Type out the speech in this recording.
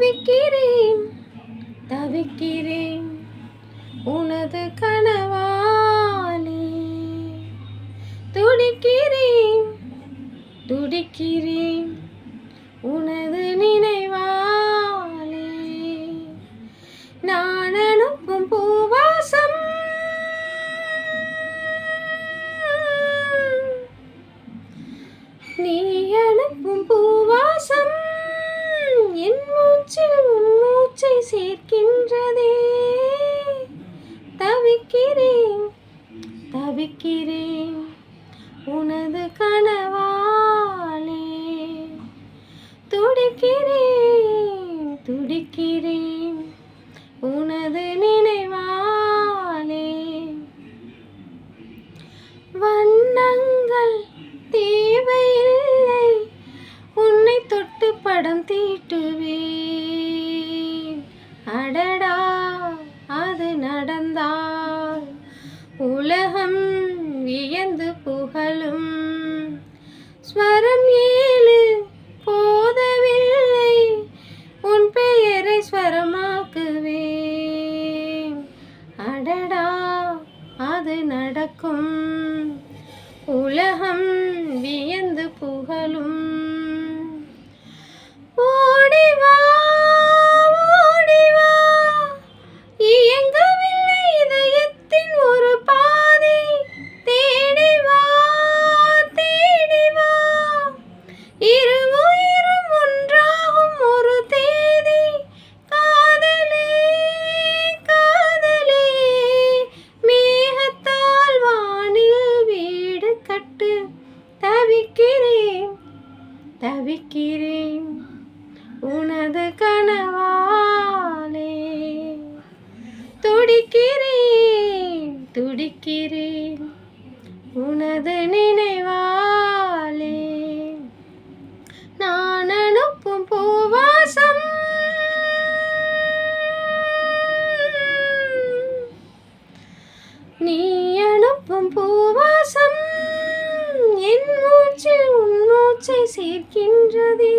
தவிக்கிறேன். தவிக்கிறேன் உனது கனவாலே. துடிக்கிறேன் துடிக்கிறேன் உனது நினைவாலே. நான் அனுப்பும் பூவாசம். நீ அனுப்பும் பூ என் மூச்சில் உன் மூச்சை சேர்க்கின்றதே. தவிக்கிறேன் தவிக்கிறேன் உனது கனவாலே. துடிக்கிறேன் துடிக்கிறேன் வியந்து புகழும். ஸ்வரம் ஏழு போதவில்லை உன் பெயரை ஸ்வரமாக்குவேன். அடடா அது நடக்கும். உலகம் தவிக்கிறேன். உனது கனவாலே. துடிக்கிறேன் துடிக்கிறேன். உனது நினைவாலே. நான் அனுப்பும் பூவாசம். நீ அனுப்பும் பூ மூச்சை சேர்க்கின்றதே.